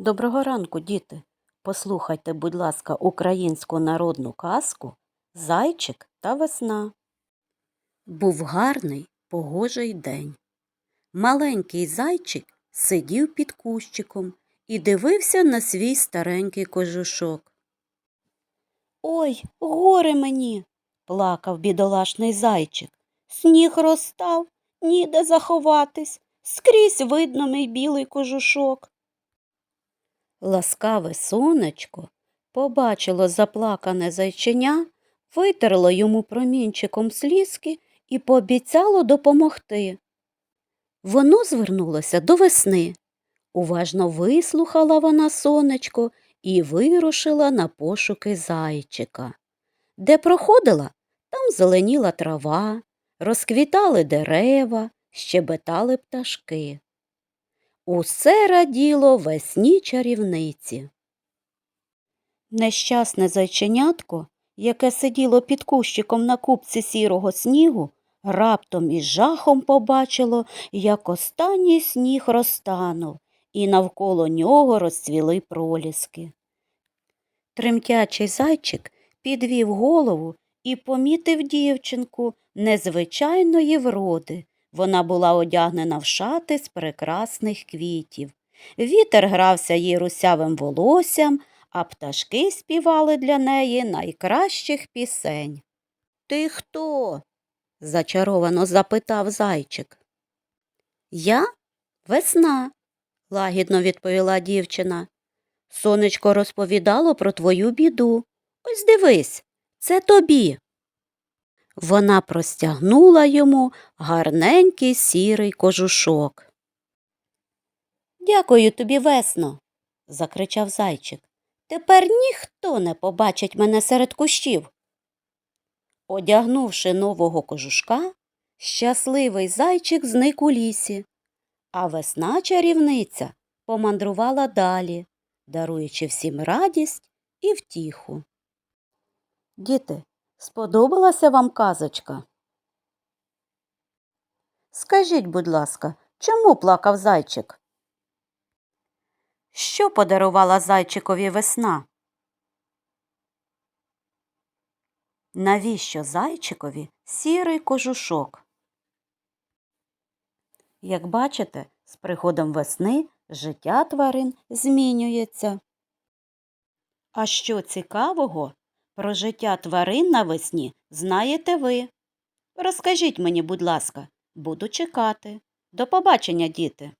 Доброго ранку, діти. Послухайте, будь ласка, українську народну казку Зайчик та весна. Був гарний погожий день. Маленький зайчик сидів під кущиком і дивився на свій старенький кожушок. Ой, горе мені, плакав бідолашний зайчик. Сніг розстав, ніде заховатись, скрізь видно мій білий кожушок. Ласкаве сонечко побачило заплакане зайченя, витерло йому промінчиком слізки і пообіцяло допомогти. Воно звернулося до весни. Уважно вислухала вона сонечко і вирушила на пошуки зайчика. Де проходила, там зеленіла трава, розквітали дерева, щебетали пташки. Усе раділо весні чарівниці. Нещасне зайченятко, яке сиділо під кущиком на купці сірого снігу, раптом із жахом побачило, як останній сніг розтанув, і навколо нього розцвіли проліски. Тремтячий зайчик підвів голову і помітив дівчинку незвичайної вроди. Вона була одягнена в шати з прекрасних квітів. Вітер грався їй русявим волоссям, а пташки співали для неї найкращих пісень. Ти хто? зачаровано запитав зайчик. Я весна, лагідно відповіла дівчина. Сонечко розповідало про твою біду. Ось дивись, це тобі. Вона простягнула йому гарненький сірий кожушок. Дякую тобі, весно, закричав зайчик. Тепер ніхто не побачить мене серед кущів. Одягнувши нового кожушка, щасливий зайчик зник у лісі, а весна чарівниця помандрувала далі, даруючи всім радість і втіху. Діти, сподобалася вам казочка? Скажіть, будь ласка, чому плакав зайчик? Що подарувала зайчикові весна? Навіщо зайчикові сірий кожушок? Як бачите, з приходом весни життя тварин змінюється. А що цікавого про життя тварин навесні знаєте ви? Розкажіть мені, будь ласка, буду чекати. До побачення, діти!